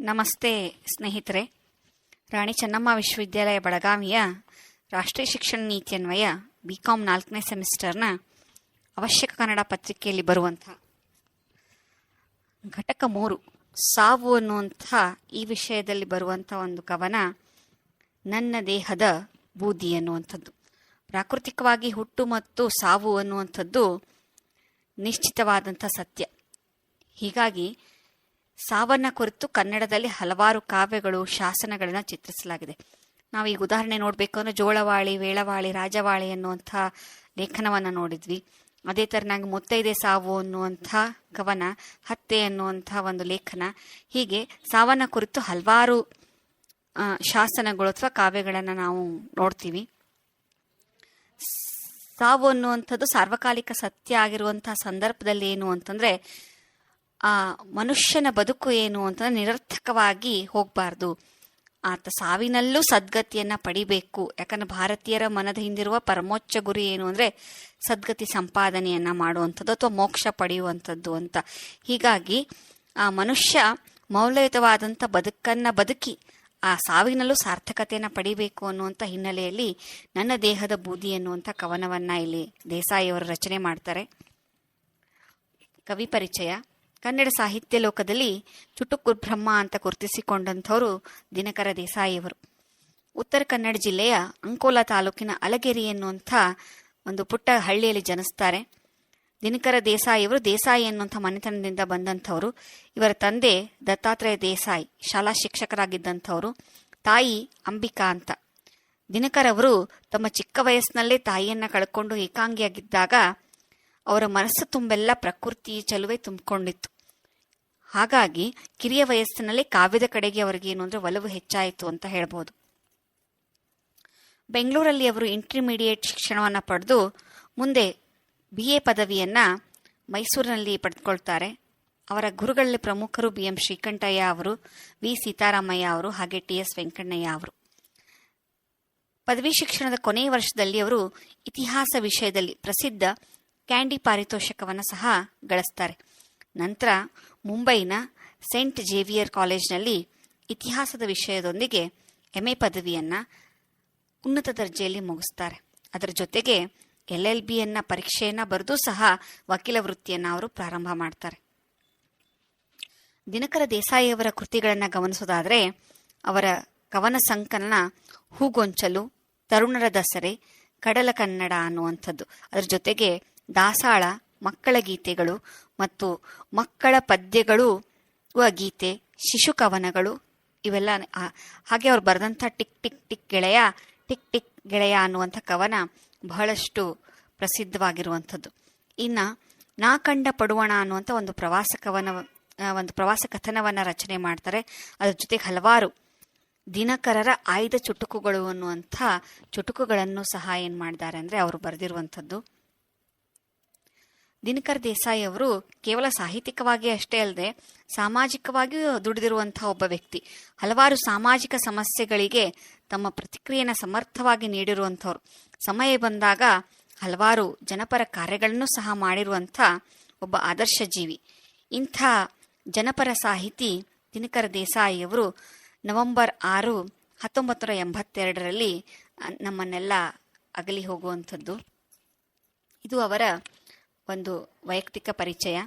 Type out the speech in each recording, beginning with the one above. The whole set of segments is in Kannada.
ನಮಸ್ತೆ ಸ್ನೇಹಿತರೆ. ರಾಣಿ ಚೆನ್ನಮ್ಮ ವಿಶ್ವವಿದ್ಯಾಲಯ ಬೆಳಗಾವಿಯ ರಾಷ್ಟ್ರೀಯ ಶಿಕ್ಷಣ ನೀತಿಯನ್ವಯ ಬಿ ಕಾಮ್ ನಾಲ್ಕನೇ ಸೆಮಿಸ್ಟರ್ನ ಅವಶ್ಯಕ ಕನ್ನಡ ಪತ್ರಿಕೆಯಲ್ಲಿ ಬರುವಂಥ ಘಟಕ ಮೂರು, ಸಾವು ಅನ್ನುವಂಥ ಈ ವಿಷಯದಲ್ಲಿ ಬರುವಂಥ ಒಂದು ಕವನ, ನನ್ನ ದೇಹದ ಬೂದಿ ಅನ್ನುವಂಥದ್ದು. ಪ್ರಾಕೃತಿಕವಾಗಿ ಹುಟ್ಟು ಮತ್ತು ಸಾವು ಅನ್ನುವಂಥದ್ದು ನಿಶ್ಚಿತವಾದಂಥ ಸತ್ಯ. ಹೀಗಾಗಿ ಸಾವನ್ನ ಕುರಿತು ಕನ್ನಡದಲ್ಲಿ ಹಲವಾರು ಕಾವ್ಯಗಳು, ಶಾಸನಗಳನ್ನು ಚಿತ್ರಿಸಲಾಗಿದೆ. ನಾವು ಈಗ ಉದಾಹರಣೆ ನೋಡಬೇಕು ಅಂದ್ರೆ ಜೋಳವಾಳಿ, ವೇಳವಾಳಿ, ರಾಜವಾಳಿ ಅನ್ನುವಂಥ ಲೇಖನವನ್ನು ನೋಡಿದ್ವಿ. ಅದೇ ಥರನಾಗಿ ಮುತ್ತೈದೆ ಸಾವು ಅನ್ನುವಂಥ ಕವನ, ಹತ್ತೆ ಅನ್ನುವಂಥ ಒಂದು ಲೇಖನ. ಹೀಗೆ ಸಾವನ್ನ ಕುರಿತು ಹಲವಾರು ಶಾಸನಗಳು ಅಥವಾ ಕಾವ್ಯಗಳನ್ನು ನಾವು ನೋಡ್ತೀವಿ. ಸಾವು ಅನ್ನುವಂಥದ್ದು ಸಾರ್ವಕಾಲಿಕ ಸತ್ಯ ಆಗಿರುವಂತಹ ಸಂದರ್ಭದಲ್ಲಿ ಏನು ಅಂತಂದ್ರೆ ಆ ಮನುಷ್ಯನ ಬದುಕು ಏನು ಅಂತ ನಿರರ್ಥಕವಾಗಿ ಹೋಗಬಾರ್ದು. ಆತ ಸಾವಿನಲ್ಲೂ ಸದ್ಗತಿಯನ್ನ ಪಡಿಬೇಕು. ಯಾಕಂದ್ರೆ ಭಾರತೀಯರ ಮನದ ಹಿಂದಿರುವ ಪರಮೋಚ್ಚ ಗುರಿ ಏನು ಅಂದ್ರೆ ಸದ್ಗತಿ ಸಂಪಾದನೆಯನ್ನ ಮಾಡುವಂಥದ್ದು ಅಥವಾ ಮೋಕ್ಷ ಪಡೆಯುವಂಥದ್ದು ಅಂತ. ಹೀಗಾಗಿ ಆ ಮನುಷ್ಯ ಮೌಲ್ಯಯುತವಾದಂಥ ಬದುಕನ್ನ ಬದುಕಿ ಆ ಸಾವಿನಲ್ಲೂ ಸಾರ್ಥಕತೆಯನ್ನು ಪಡಿಬೇಕು ಅನ್ನುವಂಥ ಹಿನ್ನೆಲೆಯಲ್ಲಿ ನನ್ನ ದೇಹದ ಬೂದಿ ಅನ್ನುವಂಥ ಕವನವನ್ನ ಇಲ್ಲಿ ದೇಸಾಯಿಯವರು ರಚನೆ ಮಾಡ್ತಾರೆ. ಕವಿ ಪರಿಚಯ. ಕನ್ನಡ ಸಾಹಿತ್ಯ ಲೋಕದಲ್ಲಿ ಚುಟುಕು ಬ್ರಹ್ಮ ಅಂತ ಗುರುತಿಸಿಕೊಂಡಂಥವರು ದಿನಕರ ದೇಸಾಯಿಯವರು. ಉತ್ತರ ಕನ್ನಡ ಜಿಲ್ಲೆಯ ಅಂಕೋಲಾ ತಾಲೂಕಿನ ಅಲಗೇರಿ ಎನ್ನುವಂಥ ಒಂದು ಪುಟ್ಟ ಹಳ್ಳಿಯಲ್ಲಿ ಜನಿಸ್ತಾರೆ. ದಿನಕರ ದೇಸಾಯಿಯವರು ದೇಸಾಯಿ ಎನ್ನುವಂಥ ಮನೆತನದಿಂದ ಬಂದಂಥವರು. ಇವರ ತಂದೆ ದತ್ತಾತ್ರೇಯ ದೇಸಾಯಿ, ಶಾಲಾ ಶಿಕ್ಷಕರಾಗಿದ್ದಂಥವರು. ತಾಯಿ ಅಂಬಿಕಾ ಅಂತ. ದಿನಕರ್ ಅವರು ತಮ್ಮ ಚಿಕ್ಕ ವಯಸ್ಸಿನಲ್ಲೇ ತಾಯಿಯನ್ನು ಕಳ್ಕೊಂಡು ಏಕಾಂಗಿಯಾಗಿದ್ದಾಗ ಅವರ ಮನಸ್ಸು ತುಂಬೆಲ್ಲ ಪ್ರಕೃತಿ ಚಲುವೆ ತುಂಬಿಕೊಂಡಿತ್ತು. ಹಾಗಾಗಿ ಕಿರಿಯ ವಯಸ್ಸಿನಲ್ಲೇ ಕಾವ್ಯದ ಕಡೆಗೆ ಅವರಿಗೆ ಏನು ಅಂದ್ರೆ ಒಲವು ಹೆಚ್ಚಾಯಿತು ಅಂತ ಹೇಳ್ಬೋದು. ಬೆಂಗಳೂರಲ್ಲಿ ಅವರು ಇಂಟರ್ಮೀಡಿಯೇಟ್ ಶಿಕ್ಷಣವನ್ನು ಪಡೆದು ಮುಂದೆ ಬಿ ಎ ಪದವಿಯನ್ನು ಮೈಸೂರಿನಲ್ಲಿ ಪಡೆದುಕೊಳ್ತಾರೆ. ಅವರ ಗುರುಗಳಲ್ಲಿ ಪ್ರಮುಖರು ಬಿ ಎಂ ಶ್ರೀಕಂಠಯ್ಯ ಅವರು ವಿ ಸೀತಾರಾಮಯ್ಯ ಅವರು, ಹಾಗೆ ಟಿ ಎಸ್ ವೆಂಕಣ್ಣಯ್ಯ ಅವರು. ಪದವಿ ಶಿಕ್ಷಣದ ಕೊನೆಯ ವರ್ಷದಲ್ಲಿ ಅವರು ಇತಿಹಾಸ ವಿಷಯದಲ್ಲಿ ಪ್ರಸಿದ್ಧ ಕ್ಯಾಂಡಿ ಪಾರಿತೋಷಕವನ್ನು ಸಹ ಗಳಿಸ್ತಾರೆ. ನಂತರ ಮುಂಬೈನ ಸೆಂಟ್ ಜೇವಿಯರ್ ಕಾಲೇಜ್ನಲ್ಲಿ ಇತಿಹಾಸದ ವಿಷಯದೊಂದಿಗೆ ಎಂ ಎ ಪದವಿಯನ್ನ ಉನ್ನತ ದರ್ಜೆಯಲ್ಲಿ ಮುಗಿಸ್ತಾರೆ. ಅದರ ಜೊತೆಗೆ ಎಲ್ ಎಲ್ ಬಿಯನ್ನ ಪರೀಕ್ಷೆಯನ್ನ ಬರೆದು ಸಹ ವಕೀಲ ವೃತ್ತಿಯನ್ನ ಅವರು ಪ್ರಾರಂಭ ಮಾಡ್ತಾರೆ. ದಿನಕರ ದೇಸಾಯಿಯವರ ಕೃತಿಗಳನ್ನು ಗಮನಿಸೋದಾದರೆ ಅವರ ಕವನ ಸಂಕಲನ ಹೂಗೊಂಚಲು, ತರುಣರ ದಸರೆ, ಕಡಲ ಕನ್ನಡ ಅನ್ನುವಂಥದ್ದು. ಅದರ ಜೊತೆಗೆ ದಾಸಾಳ, ಮಕ್ಕಳ ಗೀತೆಗಳು ಮತ್ತು ಮಕ್ಕಳ ಪದ್ಯಗಳು ಗೀತೆ, ಶಿಶು ಕವನಗಳು, ಇವೆಲ್ಲ ಹಾಗೆ ಅವ್ರು ಬರೆದಂಥ ಟಿಕ್ ಟಿಕ್ ಟಿಕ್ ಗೆಳೆಯ, ಟಿಕ್ ಟಿಕ್ ಗೆಳೆಯ ಅನ್ನುವಂಥ ಕವನ ಬಹಳಷ್ಟು ಪ್ರಸಿದ್ಧವಾಗಿರುವಂಥದ್ದು. ಇನ್ನು ನಾ ಕಂಡ ಪಡುವಣ ಅನ್ನುವಂಥ ಒಂದು ಪ್ರವಾಸ ಕವನ ಒಂದು ಪ್ರವಾಸ ಕಥನವನ್ನು ರಚನೆ ಮಾಡ್ತಾರೆ. ಅದ್ರ ಜೊತೆಗೆ ಹಲವಾರು ದಿನಕರರ ಆಯ್ದ ಚುಟುಕುಗಳು ಅನ್ನುವಂಥ ಚುಟುಕುಗಳನ್ನು ಸಹ ಏನು ಮಾಡಿದ್ದಾರೆ ಅಂದರೆ ಅವರು ಬರೆದಿರುವಂಥದ್ದು. ದಿನಕರ್ ದೇಸಾಯಿ ಅವರು ಕೇವಲ ಸಾಹಿತ್ಯಿಕವಾಗಿ ಅಷ್ಟೇ ಅಲ್ಲದೆ ಸಾಮಾಜಿಕವಾಗಿಯೂ ದುಡಿದಿರುವಂತಹ ಒಬ್ಬ ವ್ಯಕ್ತಿ. ಹಲವಾರು ಸಾಮಾಜಿಕ ಸಮಸ್ಯೆಗಳಿಗೆ ತಮ್ಮ ಪ್ರತಿಕ್ರಿಯೆಯನ್ನು ಸಮರ್ಥವಾಗಿ ನೀಡಿರುವಂಥವ್ರು. ಸಮಯ ಬಂದಾಗ ಹಲವಾರು ಜನಪರ ಕಾರ್ಯಗಳನ್ನು ಸಹ ಮಾಡಿರುವಂಥ ಒಬ್ಬ ಆದರ್ಶ ಜೀವಿ. ಇಂಥ ಜನಪರ ಸಾಹಿತಿ ದಿನಕರ ದೇಸಾಯಿಯವರು ನವೆಂಬರ್ ಆರು ಹತ್ತೊಂಬತ್ತು ನೂರ ಎಂಬತ್ತೆರಡರಲ್ಲಿ ನಮ್ಮನ್ನೆಲ್ಲ ಅಗಲಿ ಹೋಗುವಂಥದ್ದು. ಇದು ಅವರ ಒಂದು ವೈಯಕ್ತಿಕ ಪರಿಚಯ.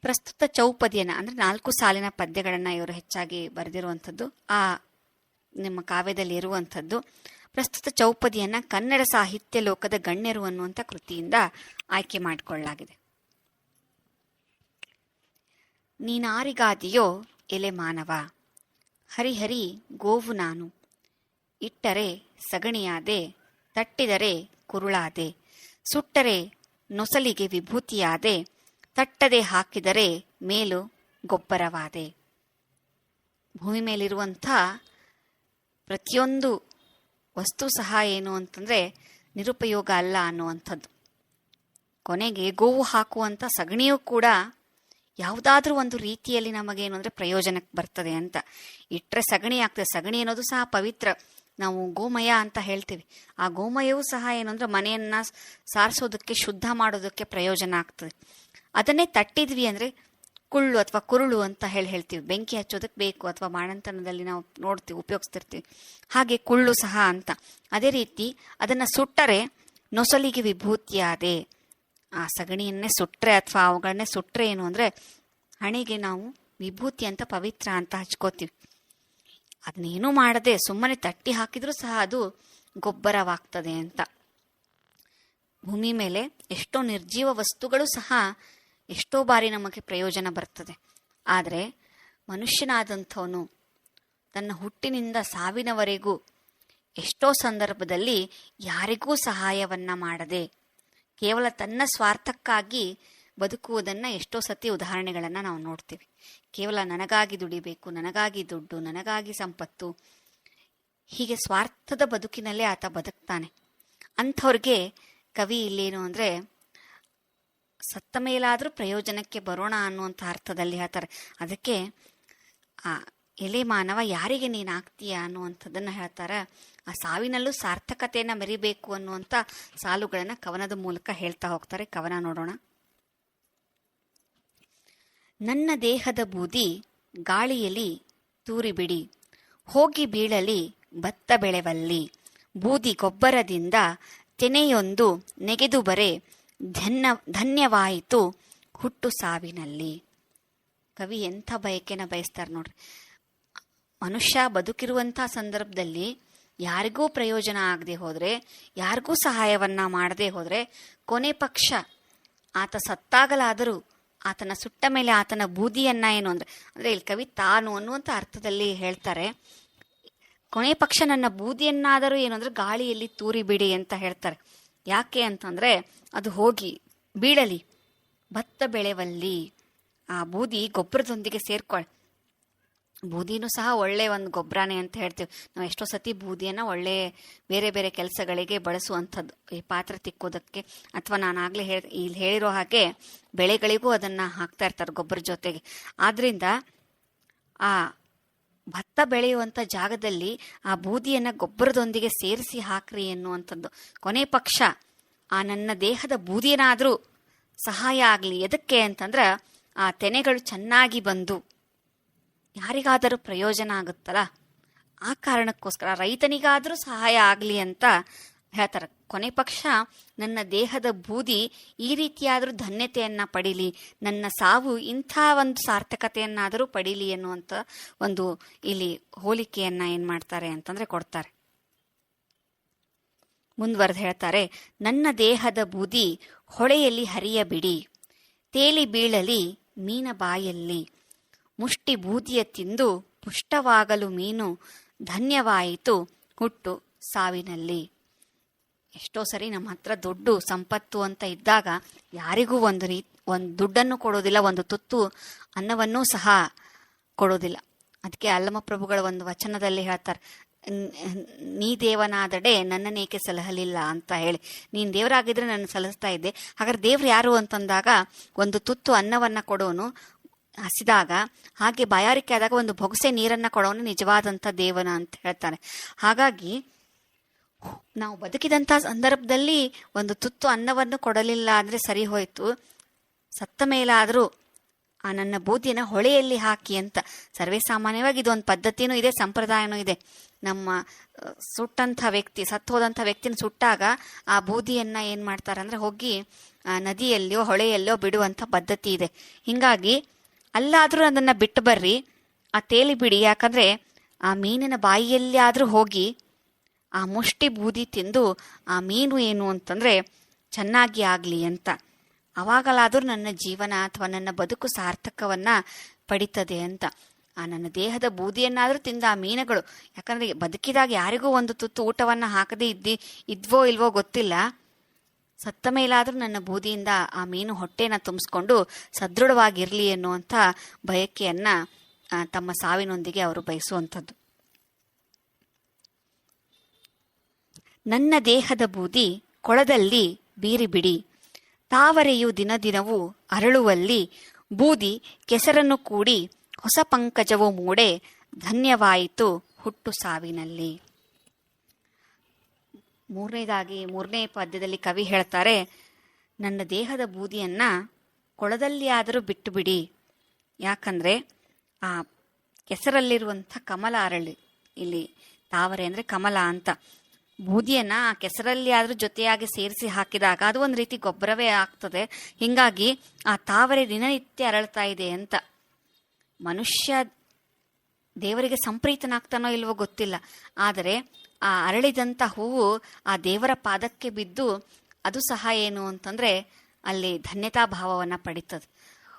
ಪ್ರಸ್ತುತ ಚೌಪದಿಯನ್ನ, ಅಂದ್ರೆ ನಾಲ್ಕು ಸಾಲಿನ ಪದ್ಯಗಳನ್ನ ಇವರು ಹೆಚ್ಚಾಗಿ ಬರೆದಿರುವಂಥದ್ದು, ಆ ನಿಮ್ಮ ಕಾವ್ಯದಲ್ಲಿ ಇರುವಂಥದ್ದು ಪ್ರಸ್ತುತ ಚೌಪದಿಯನ್ನ ಕನ್ನಡ ಸಾಹಿತ್ಯ ಲೋಕದ ಗಣ್ಯರು ಅನ್ನುವಂಥ ಕೃತಿಯಿಂದ ಆಯ್ಕೆ ಮಾಡಿಕೊಳ್ಳಲಾಗಿದೆ ನೀನಾರಿಗಾದಿಯೋ ಎಲೆ ಮಾನವ ಹರಿಹರಿ ಗೋವು ನಾನು, ಇಟ್ಟರೆ ಸಗಣಿಯಾದೆ, ತಟ್ಟಿದರೆ ಕುರುಳಾದೆ. ಸುಟ್ಟರೆ ನೊಸಲಿಗೆ ವಿಭೂತಿಯಾದೆ, ತಟ್ಟದೆ ಹಾಕಿದರೆ ಮೇಲು ಗೊಬ್ಬರವಾದೆ. ಭೂಮಿ ಮೇಲಿರುವಂಥ ಪ್ರತಿಯೊಂದು ವಸ್ತು ಸಹ ಏನು ಅಂತಂದರೆ ನಿರುಪಯೋಗ ಅಲ್ಲ ಅನ್ನುವಂಥದ್ದು. ಕೊನೆಗೆ ಗೋವು ಹಾಕುವಂಥ ಸಗಣಿಯೂ ಕೂಡ ಯಾವುದಾದ್ರೂ ಒಂದು ರೀತಿಯಲ್ಲಿ ನಮಗೇನು ಅಂದರೆ ಪ್ರಯೋಜನಕ್ಕೆ ಬರ್ತದೆ ಅಂತ. ಇಟ್ಟರೆ ಸಗಣಿ ಆಗ್ತದೆ. ಸಗಣಿ ಅನ್ನೋದು ಸಹ ಪವಿತ್ರ. ನಾವು ಗೋಮಯ ಅಂತ ಹೇಳ್ತೀವಿ. ಆ ಗೋಮಯವೂ ಸಹ ಏನು ಅಂದ್ರೆ ಮನೆಯನ್ನ ಸಾರಿಸೋದಕ್ಕೆ, ಶುದ್ಧ ಮಾಡೋದಕ್ಕೆ ಪ್ರಯೋಜನ ಆಗ್ತದೆ. ಅದನ್ನೇ ತಟ್ಟಿದ್ವಿ ಅಂದರೆ ಕುಳ್ಳು ಅಥವಾ ಕುರುಳು ಅಂತ ಹೇಳಿ ಹೇಳ್ತೀವಿ. ಬೆಂಕಿ ಹಚ್ಚೋದಕ್ಕೆ ಬೇಕು ಅಥವಾ ಬಾಣಂತನದಲ್ಲಿ ನಾವು ನೋಡ್ತೀವಿ, ಉಪಯೋಗಿಸ್ತಿರ್ತೀವಿ. ಹಾಗೆ ಕುಳ್ಳು ಸಹ ಅಂತ. ಅದೇ ರೀತಿ ಅದನ್ನು ಸುಟ್ಟರೆ ನೊಸಲಿಗೆ ವಿಭೂತಿಯಾದೆ. ಆ ಸಗಣಿಯನ್ನೇ ಸುಟ್ಟರೆ ಅಥವಾ ಅವುಗಳನ್ನೇ ಸುಟ್ಟರೆ ಏನು ಅಂದರೆ ಹಣೆಗೆ ನಾವು ವಿಭೂತಿ ಅಂತ ಪವಿತ್ರ ಅಂತ ಹಚ್ಕೋತೀವಿ. ಅದನ್ನೇನು ಮಾಡದೆ ಸುಮ್ಮನೆ ತಟ್ಟಿ ಹಾಕಿದರೂ ಸಹ ಅದು ಗೊಬ್ಬರವಾಗ್ತದೆ ಅಂತ. ಭೂಮಿ ಮೇಲೆ ಎಷ್ಟೋ ನಿರ್ಜೀವ ವಸ್ತುಗಳು ಸಹ ಎಷ್ಟೋ ಬಾರಿ ನಮಗೆ ಪ್ರಯೋಜನ ಬರ್ತದೆ. ಆದರೆ ಮನುಷ್ಯನಾದಂಥವನು ತನ್ನ ಹುಟ್ಟಿನಿಂದ ಸಾವಿನವರೆಗೂ ಎಷ್ಟೋ ಸಂದರ್ಭದಲ್ಲಿ ಯಾರಿಗೂ ಸಹಾಯವನ್ನ ಮಾಡದೆ ಕೇವಲ ತನ್ನ ಸ್ವಾರ್ಥಕ್ಕಾಗಿ ಬದುಕುವುದನ್ನು ಎಷ್ಟೋ ಸತಿ ಉದಾಹರಣೆಗಳನ್ನು ನಾವು ನೋಡ್ತೀವಿ. ಕೇವಲ ನನಗಾಗಿ ದುಡಿಬೇಕು, ನನಗಾಗಿ ದುಡ್ಡು, ನನಗಾಗಿ ಸಂಪತ್ತು, ಹೀಗೆ ಸ್ವಾರ್ಥದ ಬದುಕಿನಲ್ಲೇ ಆತ ಬದುಕ್ತಾನೆ. ಅಂಥವ್ರಿಗೆ ಕವಿ ಇಲ್ಲೇನು ಅಂದರೆ, ಸತ್ತ ಮೇಲಾದರೂ ಪ್ರಯೋಜನಕ್ಕೆ ಬರೋಣ ಅನ್ನುವಂಥ ಅರ್ಥದಲ್ಲಿ ಹೇಳ್ತಾರೆ. ಅದಕ್ಕೆ, ಆ, ಎಲೆ ಮಾನವ ಯಾರಿಗೆ ನೀನು ಆಗ್ತೀಯ ಅನ್ನುವಂಥದ್ದನ್ನು ಹೇಳ್ತಾರೆ. ಆ ಸಾವಿನಲ್ಲೂ ಸಾರ್ಥಕತೆಯನ್ನು ಮೆರಿಬೇಕು ಅನ್ನುವಂಥ ಸಾಲುಗಳನ್ನು ಕವನದ ಮೂಲಕ ಹೇಳ್ತಾ ಹೋಗ್ತಾರೆ. ಕವನ ನೋಡೋಣ. ನನ್ನ ದೇಹದ ಬೂದಿ ಗಾಳಿಯಲ್ಲಿ ತೂರಿಬಿಡಿ, ಹೋಗಿ ಬೀಳಲಿ ಭತ್ತ ಬೆಳೆವಲ್ಲಿ. ಬೂದಿ ಗೊಬ್ಬರದಿಂದ ತೆನೆಯೊಂದು ನೆಗೆದು ಬರೆ ಧನ್ಯ, ಧನ್ಯವಾಯಿತು ಹುಟ್ಟು ಸಾವಿನಲ್ಲಿ. ಕವಿ ಎಂಥ ಬಯಕೆನ ಬಯಸ್ತಾರೆ ನೋಡ್ರಿ. ಮನುಷ್ಯ ಬದುಕಿರುವಂಥ ಸಂದರ್ಭದಲ್ಲಿ ಯಾರಿಗೂ ಪ್ರಯೋಜನ ಆಗದೆ ಹೋದರೆ, ಯಾರಿಗೂ ಸಹಾಯವನ್ನ ಮಾಡದೆ ಹೋದರೆ ಕೊನೆ ಪಕ್ಷ ಆತ ಸತ್ತಾಗಲಾದರೂ ಆತನ ಸುಟ್ಟ ಮೇಲೆ ಆತನ ಬೂದಿಯನ್ನ ಏನು ಅಂದ್ರೆ ಅಂದ್ರೆ ಇಲ್ಲಿ ಕವಿ ತಾನು ಅನ್ನುವಂಥ ಅರ್ಥದಲ್ಲಿ ಹೇಳ್ತಾರೆ. ಕೊನೆ ಪಕ್ಷ ನನ್ನ ಬೂದಿಯನ್ನಾದರೂ ಏನು ಅಂದರೆ ಗಾಳಿಯಲ್ಲಿ ತೂರಿ ಬಿಡಿ ಅಂತ ಹೇಳ್ತಾರೆ. ಯಾಕೆ ಅಂತಂದ್ರೆ, ಅದು ಹೋಗಿ ಬೀಳಲಿ, ಭತ್ತ ಬೆಳೆವಲ್ಲಿ ಆ ಬೂದಿ ಗೊಬ್ಬರದೊಂದಿಗೆ ಸೇರ್ಕೊಳ್ಳಿ ಬೂದಿನೂ ಸಹ ಒಳ್ಳೆ ಒಂದು ಗೊಬ್ಬರನೇ ಅಂತ ಹೇಳ್ತೀವಿ. ನಾವು ಎಷ್ಟೋ ಸತಿ ಬೂದಿಯನ್ನು ಒಳ್ಳೆ ಬೇರೆ ಬೇರೆ ಕೆಲಸಗಳಿಗೆ ಬಳಸುವಂಥದ್ದು, ಈ ಪಾತ್ರೆ ತಿಕ್ಕೋದಕ್ಕೆ. ಅಥವಾ ನಾನು ಆಗಲೇ ಹೇಳಿ, ಇಲ್ಲಿ ಹೇಳಿರೋ ಹಾಗೆ ಬೆಳೆಗಳಿಗೂ ಅದನ್ನು ಹಾಕ್ತಾ ಇರ್ತಾರೆ ಗೊಬ್ಬರ ಜೊತೆಗೆ. ಆದ್ದರಿಂದ ಆ ಭತ್ತ ಬೆಳೆಯುವಂಥ ಜಾಗದಲ್ಲಿ ಆ ಬೂದಿಯನ್ನು ಗೊಬ್ಬರದೊಂದಿಗೆ ಸೇರಿಸಿ ಹಾಕ್ರಿ ಎನ್ನುವಂಥದ್ದು. ಕೊನೆ ಪಕ್ಷ ಆ ನನ್ನ ದೇಹದ ಬೂದಿಯನ್ನಾದರೂ ಸಹಾಯ ಆಗಲಿ. ಎದಕ್ಕೆ ಅಂತಂದ್ರೆ ಆ ತೆನೆಗಳು ಚೆನ್ನಾಗಿ ಬಂದು ಯಾರಿಗಾದರೂ ಪ್ರಯೋಜನ ಆಗುತ್ತಲ್ಲ? ಆ ಕಾರಣಕ್ಕೋಸ್ಕರ ರೈತನಿಗಾದರೂ ಸಹಾಯ ಆಗಲಿ ಅಂತ ಹೇಳ್ತಾರೆ. ಕೊನೆ ಪಕ್ಷ, ನನ್ನ ದೇಹದ ಬೂದಿ ಈ ರೀತಿಯಾದರೂ ಧನ್ಯತೆಯನ್ನ ಪಡೀಲಿ, ನನ್ನ ಸಾವು ಇಂಥ ಒಂದು ಸಾರ್ಥಕತೆಯನ್ನಾದರೂ ಪಡೀಲಿ ಎನ್ನುವಂಥ ಒಂದು ಇಲ್ಲಿ ಹೋಲಿಕೆಯನ್ನ ಏನು ಮಾಡ್ತಾರೆ ಅಂತಂದ್ರೆ ಕೊಡ್ತಾರೆ. ಮುಂದುವರೆದು ಹೇಳ್ತಾರೆ, ನನ್ನ ದೇಹದ ಬೂದಿ ಹೊಳೆಯಲ್ಲಿ ಹರಿಯಬಿಡಿ, ತೇಲಿ ಬೀಳಲಿ, ಮೀನ ಬಾಯಲ್ಲಿ ಮುಷ್ಟಿ ಬೂದಿಯ ತಿಂದು ಪುಷ್ಟವಾಗಲು ಮೀನು ಧನ್ಯವಾಯಿತು ಹುಟ್ಟು ಸಾವಿನಲ್ಲಿ. ಎಷ್ಟೋ ಸರಿ ನಮ್ಮ ಹತ್ರ ದುಡ್ಡು ಸಂಪತ್ತು ಅಂತ ಇದ್ದಾಗ ಯಾರಿಗೂ ಒಂದು ರೀ, ಒಂದು ದುಡ್ಡನ್ನು ಕೊಡೋದಿಲ್ಲ, ಒಂದು ತುತ್ತು ಅನ್ನವನ್ನೂ ಸಹ ಕೊಡೋದಿಲ್ಲ. ಅದಕ್ಕೆ ಅಲ್ಲಮ ಪ್ರಭುಗಳ ಒಂದು ವಚನದಲ್ಲಿ ಹೇಳ್ತಾರೆ, ನೀ ದೇವನಾದಡೆ ನನ್ನನ್ನೇಕೆ ಸಲಹಲಿಲ್ಲ? ಅಂತ ಹೇಳಿ. ನೀನು ದೇವರಾಗಿದ್ರೆ ನನ್ನ ಸಲಹಿಸ್ತಾ ಇದ್ದೆ. ಹಾಗಾದ್ರೆ ದೇವ್ರು ಯಾರು ಅಂತಂದಾಗ ಒಂದು ತುತ್ತು ಅನ್ನವನ್ನ ಕೊಡೋನು ಹಸಿದಾಗ, ಹಾಗೆ ಬಾಯಾರಿಕೆ ಆದಾಗ ಒಂದು ಬೊಗಸೆ ನೀರನ್ನ ಕೊಡೋನು ನಿಜವಾದಂಥ ದೇವನ ಅಂತ ಹೇಳ್ತಾರೆ. ಹಾಗಾಗಿ ನಾವು ಬದುಕಿದಂಥ ಸಂದರ್ಭದಲ್ಲಿ ಒಂದು ತುತ್ತು ಅನ್ನವನ್ನು ಕೊಡಲಿಲ್ಲ ಅಂದ್ರೆ ಸರಿ ಹೋಯ್ತು. ಸತ್ತ ಮೇಲಾದರೂ ಆ ನನ್ನ ಬೂದಿನ ಹೊಳೆಯಲ್ಲಿ ಹಾಕಿ ಅಂತ. ಸರ್ವೇ ಸಾಮಾನ್ಯವಾಗಿ ಇದೊಂದು ಪದ್ಧತಿನೂ ಇದೆ, ಸಂಪ್ರದಾಯನೂ ಇದೆ. ನಮ್ಮ ಸುಟ್ಟಂಥ ವ್ಯಕ್ತಿ, ಸತ್ತು ಹೋದಂಥ ವ್ಯಕ್ತಿನ ಸುಟ್ಟಾಗ ಆ ಬೂದಿಯನ್ನ ಏನು ಮಾಡ್ತಾರೆ ಅಂದರೆ ಹೋಗಿ ನದಿಯಲ್ಲಿಯೋ ಹೊಳೆಯಲ್ಲೋ ಬಿಡುವಂಥ ಪದ್ಧತಿ ಇದೆ. ಹೀಗಾಗಿ ಅಲ್ಲಾದರೂ ಅದನ್ನು ಬಿಟ್ಟು ಬರ್ರಿ. ಆ ತೇಲಿ ಬಿಡಿ, ಯಾಕಂದರೆ ಆ ಮೀನಿನ ಬಾಯಿಯಲ್ಲಿ ಆದರೂ ಹೋಗಿ ಆ ಮುಷ್ಟಿ ಬೂದಿ ತಿಂದು ಆ ಮೀನು ಏನು ಅಂತಂದರೆ ಚೆನ್ನಾಗಿ ಆಗಲಿ ಅಂತ. ಅವಾಗಲಾದರೂ ನನ್ನ ಜೀವನ ಅಥವಾ ನನ್ನ ಬದುಕು ಸಾರ್ಥಕವನ್ನ ಪಡಿತದೆ ಅಂತ. ಆ ನನ್ನ ದೇಹದ ಬೂದಿಯನ್ನಾದರೂ ತಿಂದ ಆ ಮೀನುಗಳು, ಯಾಕಂದರೆ ಬದುಕಿದಾಗ ಯಾರಿಗೂ ಒಂದು ತುತ್ತು ಊಟವನ್ನು ಹಾಕದೇ ಇದ್ದಿ, ಇದ್ವೋ ಇಲ್ವೋ ಗೊತ್ತಿಲ್ಲ. ಸತ್ತ ಮೇಲಾದರೂ ನನ್ನ ಬೂದಿಯಿಂದ ಆ ಮೀನು ಹೊಟ್ಟೆನ ತುಂಬಿಸ್ಕೊಂಡು ಸದೃಢವಾಗಿರಲಿ ಎನ್ನುವಂಥ ಬಯಕೆಯನ್ನ ತಮ್ಮ ಸಾವಿನೊಂದಿಗೆ ಅವರು ಬಯಸುವಂಥದ್ದು. ನನ್ನ ದೇಹದ ಬೂದಿ ಕೊಳದಲ್ಲಿ ಬೀರಿಬಿಡಿ. ತಾವರೆಯು ದಿನದಿನವೂ ಅರಳುವಲ್ಲಿ ಬೂದಿ ಕೆಸರನ್ನು ಕೂಡಿ ಹೊಸ ಪಂಕಜವು ಮೂಡೆ ಧನ್ಯವಾಯಿತು ಹುಟ್ಟು ಸಾವಿನಲ್ಲಿ. ಮೂರನೇದಾಗಿ, ಮೂರನೇ ಪದ್ಯದಲ್ಲಿ ಕವಿ ಹೇಳ್ತಾರೆ, ನನ್ನ ದೇಹದ ಬೂದಿಯನ್ನ ಕೊಳದಲ್ಲಿ ಆದರೂ ಬಿಟ್ಟು ಬಿಡಿ ಯಾಕಂದರೆ ಆ ಕೆಸರಲ್ಲಿರುವಂಥ ಕಮಲ ಅರಳಿ, ಇಲ್ಲಿ ತಾವರೆ ಅಂದರೆ ಕಮಲ ಅಂತ. ಬೂದಿಯನ್ನು ಆ ಕೆಸರಲ್ಲಿ ಆದರೂ ಜೊತೆಯಾಗಿ ಸೇರಿಸಿ ಹಾಕಿದಾಗ ಅದು ಒಂದು ರೀತಿ ಗೊಬ್ಬರವೇ ಆಗ್ತದೆ. ಹೀಗಾಗಿ ಆ ತಾವರೆ ದಿನನಿತ್ಯ ಅರಳ್ತಾ ಇದೆ ಅಂತ. ಮನುಷ್ಯ ದೇವರಿಗೆ ಸಂಪ್ರೀತನಾಗ್ತಾನೋ ಇಲ್ವೋ ಗೊತ್ತಿಲ್ಲ. ಆದರೆ ಆ ಅರಳಿದಂಥ ಹೂವು ಆ ದೇವರ ಪಾದಕ್ಕೆ ಬಿದ್ದು ಅದು ಸಹ ಏನು ಅಂತಂದರೆ ಅಲ್ಲಿ ಧನ್ಯತಾ ಭಾವವನ್ನು ಪಡೀತದೆ.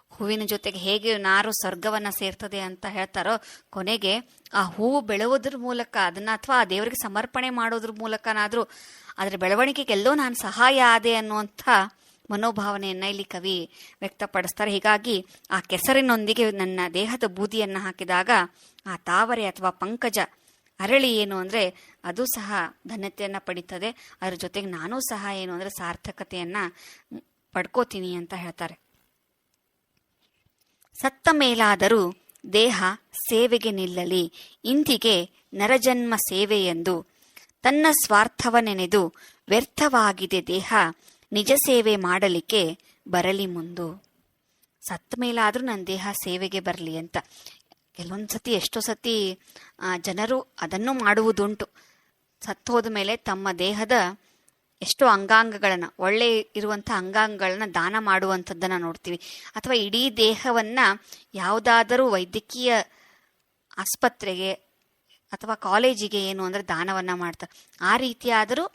ಹೂವಿನ ಜೊತೆಗೆ ಹೇಗೆ ನಾರು ಸ್ವರ್ಗವನ್ನು ಸೇರ್ತದೆ ಅಂತ ಹೇಳ್ತಾರೋ ಕೊನೆಗೆ ಆ ಹೂವು ಬೆಳೆಯೋದ್ರ ಮೂಲಕ ಅದನ್ನ ಅಥವಾ ಆ ದೇವರಿಗೆ ಸಮರ್ಪಣೆ ಮಾಡೋದ್ರ ಮೂಲಕನಾದರೂ ಅದರ ಬೆಳವಣಿಗೆಗೆಲ್ಲೋ ನಾನು ಸಹಾಯ ಆದೆ ಅನ್ನುವಂಥ ಮನೋಭಾವನೆಯನ್ನು ಇಲ್ಲಿ ಕವಿ ವ್ಯಕ್ತಪಡಿಸ್ತಾರೆ. ಹೀಗಾಗಿ ಆ ಕೆಸರಿನೊಂದಿಗೆ ನನ್ನ ದೇಹದ ಬೂದಿಯನ್ನು ಹಾಕಿದಾಗ ಆ ತಾವರೆ ಅಥವಾ ಪಂಕಜ ಅರಳಿ ಏನು ಅಂದರೆ ಅದು ಸಹ ಧನ್ಯತೆಯನ್ನು ಪಡಿತದೆ. ಅದರ ಜೊತೆಗೆ ನಾನೂ ಸಹ ಏನು ಅಂದರೆ ಸಾರ್ಥಕತೆಯನ್ನು ಪಡ್ಕೋತೀನಿ ಅಂತ ಹೇಳ್ತಾರೆ. ಸತ್ತ ಮೇಲಾದರೂ ದೇಹ ಸೇವೆಗೆ ನಿಲ್ಲಲಿ. ಇಂದಿಗೆ ನರಜನ್ಮ ಸೇವೆಯೆಂದು ತನ್ನ ಸ್ವಾರ್ಥವನೆನೆದು ವ್ಯರ್ಥವಾಗಿದೆ ದೇಹ. ನಿಜ ಸೇವೆ ಮಾಡಲಿಕ್ಕೆ ಬರಲಿ ಮುಂದು. ಸತ್ತ ಮೇಲಾದರೂ ನನ್ನ ದೇಹ ಸೇವೆಗೆ ಬರಲಿ ಅಂತ. ಕೆಲವೊಂದು ಸತಿ ಎಷ್ಟೋ ಸತಿ ಜನರು ಅದನ್ನು ಮಾಡುವುದುಂಟು. ಸತ್ತೋದ ಮೇಲೆ ತಮ್ಮ ದೇಹದ ಎಷ್ಟೋ ಅಂಗಾಂಗಗಳನ್ನು, ಒಳ್ಳೆ ಇರುವಂಥ ಅಂಗಾಂಗಗಳನ್ನು ದಾನ ಮಾಡುವಂಥದ್ದನ್ನು ನೋಡ್ತೀವಿ. ಅಥವಾ ಇಡೀ ದೇಹವನ್ನು ಯಾವುದಾದರೂ ವೈದ್ಯಕೀಯ ಆಸ್ಪತ್ರೆಗೆ ಅಥವಾ ಕಾಲೇಜಿಗೆ ಏನು ಅಂದರೆ ದಾನವನ್ನು ಮಾಡ್ತಾರೆ. ಆ ರೀತಿಯಾದರೂ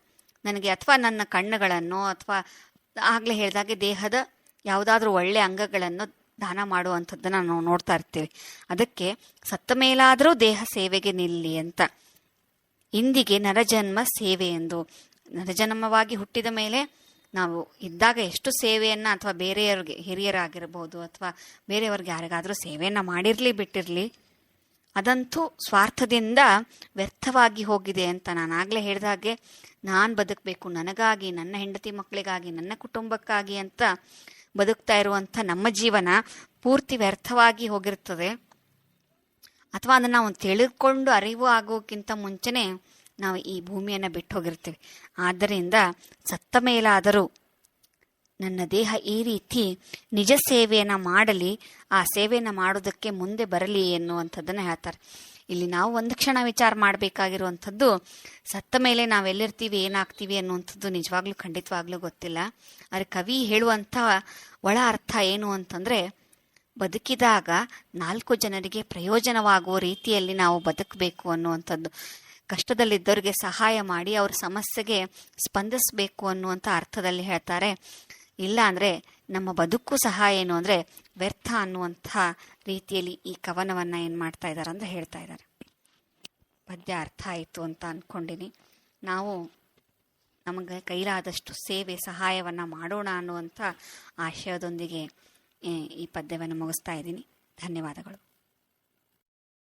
ನನಗೆ ಅಥವಾ ನನ್ನ ಕಣ್ಣುಗಳನ್ನು ಅಥವಾ ಆಗಲೇ ಹೇಳಿದಾಗೆ ದೇಹದ ಯಾವುದಾದ್ರೂ ಒಳ್ಳೆಯ ಅಂಗಗಳನ್ನು ದಾನ ಮಾಡುವಂಥದ್ದನ್ನು ನಾವು ನೋಡ್ತಾ ಇರ್ತೀವಿ. ಅದಕ್ಕೆ ಸತ್ತ ಮೇಲಾದರೂ ದೇಹ ಸೇವೆಗೆ ನಿಲ್ಲಿ ಅಂತ. ಇಂದಿಗೆ ನರಜನ್ಮ ಸೇವೆ ಎಂದು. ನರಜನ್ಮವಾಗಿ ಹುಟ್ಟಿದ ಮೇಲೆ ನಾವು ಇದ್ದಾಗ ಎಷ್ಟು ಸೇವೆಯನ್ನು ಅಥವಾ ಬೇರೆಯವ್ರಿಗೆ, ಹಿರಿಯರಾಗಿರ್ಬೋದು ಅಥವಾ ಬೇರೆಯವ್ರಿಗೆ ಯಾರಿಗಾದರೂ ಸೇವೆಯನ್ನು ಮಾಡಿರಲಿ, ಬಿಟ್ಟಿರಲಿ, ಅದಂತೂ ಸ್ವಾರ್ಥದಿಂದ ವ್ಯರ್ಥವಾಗಿ ಹೋಗಿದೆ ಅಂತ ನಾನು ಆಗಲೇ ಹೇಳಿದಾಗೆ ನಾನು ಬದುಕಬೇಕು, ನನಗಾಗಿ, ನನ್ನ ಹೆಂಡತಿ ಮಕ್ಕಳಿಗಾಗಿ, ನನ್ನ ಕುಟುಂಬಕ್ಕಾಗಿ ಅಂತ ಬದುಕ್ತಾ ಇರುವಂಥ ನಮ್ಮ ಜೀವನ ಪೂರ್ತಿ ವ್ಯರ್ಥವಾಗಿ ಹೋಗಿರ್ತದೆ. ಅಥವಾ ಅದನ್ನು ನಾವು ತಿಳಿದುಕೊಂಡು ಅರಿವು ಆಗೋಕ್ಕಿಂತ ಮುಂಚೆನೇ ನಾವು ಈ ಭೂಮಿಯನ್ನು ಬಿಟ್ಟು ಹೋಗಿರ್ತೀವಿ. ಆದ್ದರಿಂದ ಸತ್ತ ಮೇಲಾದರೂ ನನ್ನ ದೇಹ ಈ ರೀತಿ ನಿಜ ಸೇವೆಯನ್ನು ಮಾಡಲಿ, ಆ ಸೇವೆಯನ್ನು ಮಾಡೋದಕ್ಕೆ ಮುಂದೆ ಬರಲಿ ಎನ್ನುವಂಥದ್ದನ್ನು ಹೇಳ್ತಾರೆ. ಇಲ್ಲಿ ನಾವು ಒಂದು ಕ್ಷಣ ವಿಚಾರ ಮಾಡಬೇಕಾಗಿರುವಂಥದ್ದು, ಸತ್ತ ಮೇಲೆ ನಾವೆಲ್ಲಿರ್ತೀವಿ ಏನಾಗ್ತೀವಿ ಅನ್ನುವಂಥದ್ದು ನಿಜವಾಗ್ಲೂ ಖಂಡಿತವಾಗ್ಲೂ ಗೊತ್ತಿಲ್ಲ. ಆದರೆ ಕವಿ ಹೇಳುವಂಥ ಒಳ ಅರ್ಥ ಏನು ಅಂತಂದರೆ, ಬದುಕಿದಾಗ ನಾಲ್ಕು ಜನರಿಗೆ ಪ್ರಯೋಜನವಾಗುವ ರೀತಿಯಲ್ಲಿ ನಾವು ಬದುಕಬೇಕು ಅನ್ನುವಂಥದ್ದು. ಕಷ್ಟದಲ್ಲಿದ್ದವರಿಗೆ ಸಹಾಯ ಮಾಡಿ ಅವ್ರ ಸಮಸ್ಯೆಗೆ ಸ್ಪಂದಿಸಬೇಕು ಅನ್ನುವಂಥ ಅರ್ಥದಲ್ಲಿ ಹೇಳ್ತಾರೆ. ಇಲ್ಲ ಅಂದರೆ ನಮ್ಮ ಬದುಕು ಸಹ ಏನು ಅಂದರೆ ವ್ಯರ್ಥ ಅನ್ನುವಂಥ ರೀತಿಯಲ್ಲಿ ಈ ಕವನವನ್ನು ಏನು ಮಾಡ್ತಾ ಇದ್ದಾರೆ ಅಂತ ಹೇಳ್ತಾ ಇದ್ದಾರೆ ಪದ್ಯ ಅರ್ಥ ಆಯಿತು ಅಂತ ಅಂದ್ಕೊಂಡಿನಿ ನಾವು ನಮಗೆ ಕೈಲಾದಷ್ಟು ಸೇವೆ, ಸಹಾಯವನ್ನು ಮಾಡೋಣ ಅನ್ನುವಂಥ ಆಶಯದೊಂದಿಗೆ ಈ ಪದ್ಯವನ್ನು ಮುಗಿಸ್ತಾ ಇದ್ದೀನಿ. ಧನ್ಯವಾದಗಳು.